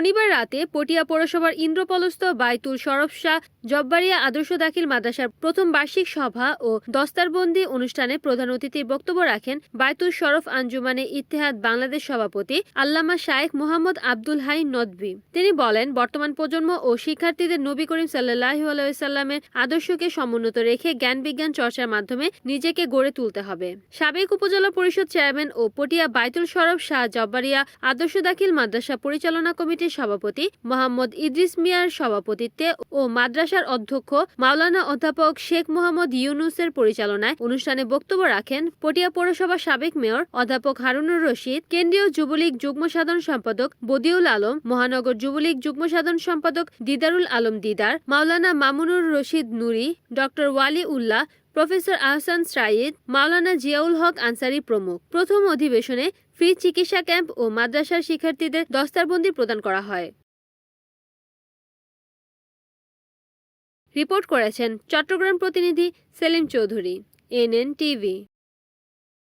শনিবার রাতে পটিয়া পৌরসভার ইন্দ্রপলস্থ বাইতুল শরফ শাহ জব্বারিয়া আদর্শ দাখিল মাদ্রাসার প্রথম বার্ষিক সভা ও দস্তারবন্দি অনুষ্ঠানে প্রধান অতিথির বক্তব্য রাখেন বাইতুল শরফ আঞ্জুমানে ইত্তেহাদ বাংলাদেশ সভাপতি আল্লামা শায়েখ মোহাম্মদ আব্দুল হাই নদভী। তিনি বলেন, বর্তমান প্রজন্ম ও শিক্ষার্থীদের নবী করিম সাল্লাহু আলাইসাল্লামের আদর্শকে সমুন্নত রেখে জ্ঞান বিজ্ঞান চর্চার মাধ্যমে নিজেকে গড়ে তুলতে হবে। সাবেক উপজেলা পরিষদ চেয়ারম্যান ও পটিয়া বাইতুল শরফ শাহ জব্বারিয়া আদর্শ দাখিল মাদ্রাসা পরিচালনা কমিটির সভাপতি মোহাম্মদ ইদ্রিস মিয়ার সভাপতিত্বে ও মাদ্রাসার অধ্যক্ষ মাওলানা অধ্যাপক শেখ মোহাম্মদ ইউনুসের পরিচালনায় অনুষ্ঠানে বক্তব্য রাখেন পটিয়া পৌরসভার সাবেক মেয়র অধ্যাপক হারুনুর রশিদ, কেন্দ্রীয় যুবলীগ যুগ্ম সাধারণ সম্পাদক বদিউল আলম, মহানগর যুবলীগ যুগ্ম সাধারণ সম্পাদক দিদারুল আলম দিদার, মাওলানা মামুনুর রশিদ নুরি, ডক্টর ওয়ালি উল্লাহ প্রফেসর আহসান সাইদ মাওলানা জিয়াউল হক আনসারি প্রমুখ। প্রথম অধিবেশনে ফ্রি চিকিৎসা ক্যাম্প ও মাদ্রাসার শিক্ষার্থীদের দস্তারবন্দি প্রদান করা হয়। রিপোর্ট করেছেন চট্টগ্রাম প্রতিনিধি সেলিম চৌধুরী, এনএন টিভি।